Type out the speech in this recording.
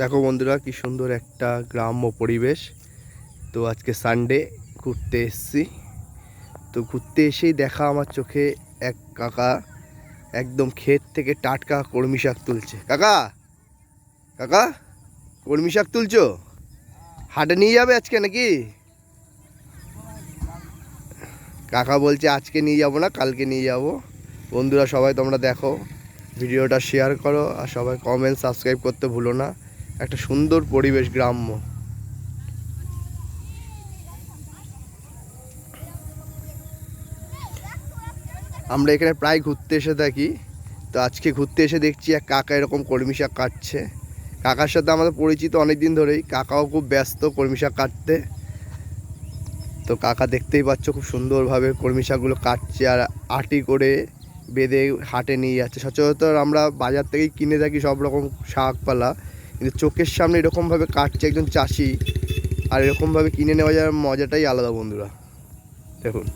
দেখো বন্ধুরা, কি সুন্দর একটা গ্রাম্য পরিবেশ। তো আজকে সানডে ঘুরতে এসেছি। তো ঘুরতে এসেই দেখা আমার চোখে এক কাকা একদম ক্ষেত থেকে টাটকা কলমি শাক তুলছে। কাকা কাকা, কলমি শাক তুলছো? হাটে নিয়ে যাবে আজকে নাকি? কাকা বলছে, আজকে নিয়ে যাব না, কালকে নিয়ে যাব। বন্ধুরা, সবাই তোমরা দেখো, ভিডিওটা শেয়ার করো আর সবাই কমেন্ট সাবস্ক্রাইব করতে ভুলো না। একটা সুন্দর পরিবেশ গ্রাম্য। আমরা এখানে প্রায় ঘুরতে এসে থাকি। তো আজকে ঘুরতে এসে দেখছি এক কাকা এরকম কলমি শাক কাটছে। কাকার সাথে আমাদের পরিচিত অনেক দিন ধরেই। কাকাও খুব ব্যস্ত কলমি শাক কাটতে। তো কাকা দেখতেই পাচ্ছ খুব সুন্দরভাবে কলমি শাকগুলো কাটছে আর আটি করে বেঁধে হাটে নিয়ে যাচ্ছে। সচরাচর আমরা বাজার থেকেই কিনে থাকি সব রকম শাকপালা। কিন্তু চোখের সামনে এরকমভাবে কাটছে একজন চাষি আর এরকমভাবে কিনে নেওয়া যাওয়ার মজাটাই আলাদা বন্ধুরা। দেখুন।